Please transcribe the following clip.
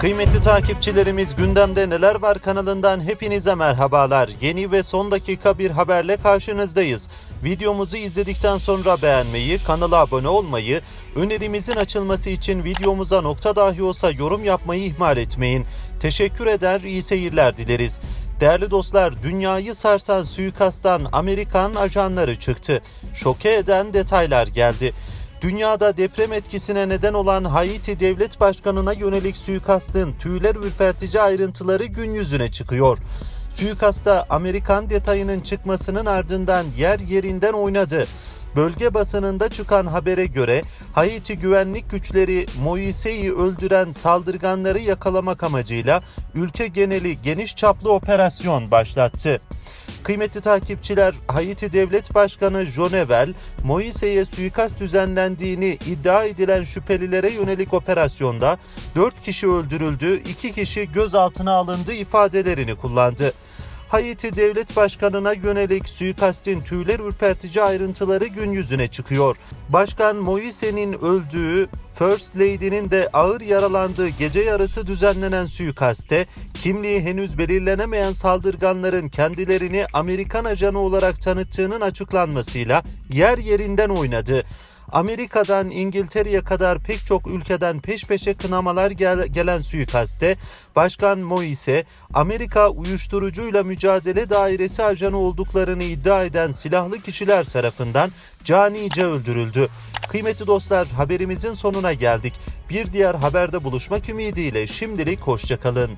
Kıymetli takipçilerimiz gündemde neler var kanalından hepinize merhabalar. Yeni ve son dakika bir haberle karşınızdayız. Videomuzu izledikten sonra beğenmeyi, kanala abone olmayı, önerimizin açılması için videomuza nokta dahi olsa yorum yapmayı ihmal etmeyin. Teşekkür eder, iyi seyirler dileriz. Değerli dostlar, dünyayı sarsan suikasttan Amerikan ajanları çıktı. Şoke eden detaylar geldi. Dünyada deprem etkisine neden olan Haiti Devlet Başkanı'na yönelik suikastın tüyler ürpertici ayrıntıları gün yüzüne çıkıyor. Suikasta Amerikan detayının çıkmasının ardından yer yerinden oynadı. Bölge basınında çıkan habere göre Haiti güvenlik güçleri Moise'yi öldüren saldırganları yakalamak amacıyla ülke geneli geniş çaplı operasyon başlattı. Kıymetli takipçiler, Haiti Devlet Başkanı Jonevel, Moise'ye suikast düzenlendiğini iddia edilen şüphelilere yönelik operasyonda 4 kişi öldürüldü, 2 kişi gözaltına alındı ifadelerini kullandı. Haiti Devlet Başkanı'na yönelik suikastin tüyler ürpertici ayrıntıları gün yüzüne çıkıyor. Başkan Moise'nin öldüğü, First Lady'nin de ağır yaralandığı gece yarısı düzenlenen suikaste kimliği henüz belirlenemeyen saldırganların kendilerini Amerikan ajanı olarak tanıttığının açıklanmasıyla yer yerinden oynadı. Amerika'dan İngiltere'ye kadar pek çok ülkeden peş peşe kınamalar gel- gelen suikaste Başkan Moise, Amerika uyuşturucuyla mücadele dairesi ajanı olduklarını iddia eden silahlı kişiler tarafından canice öldürüldü. Kıymetli dostlar haberimizin sonuna geldik. Bir diğer haberde buluşmak ümidiyle şimdilik hoşçakalın.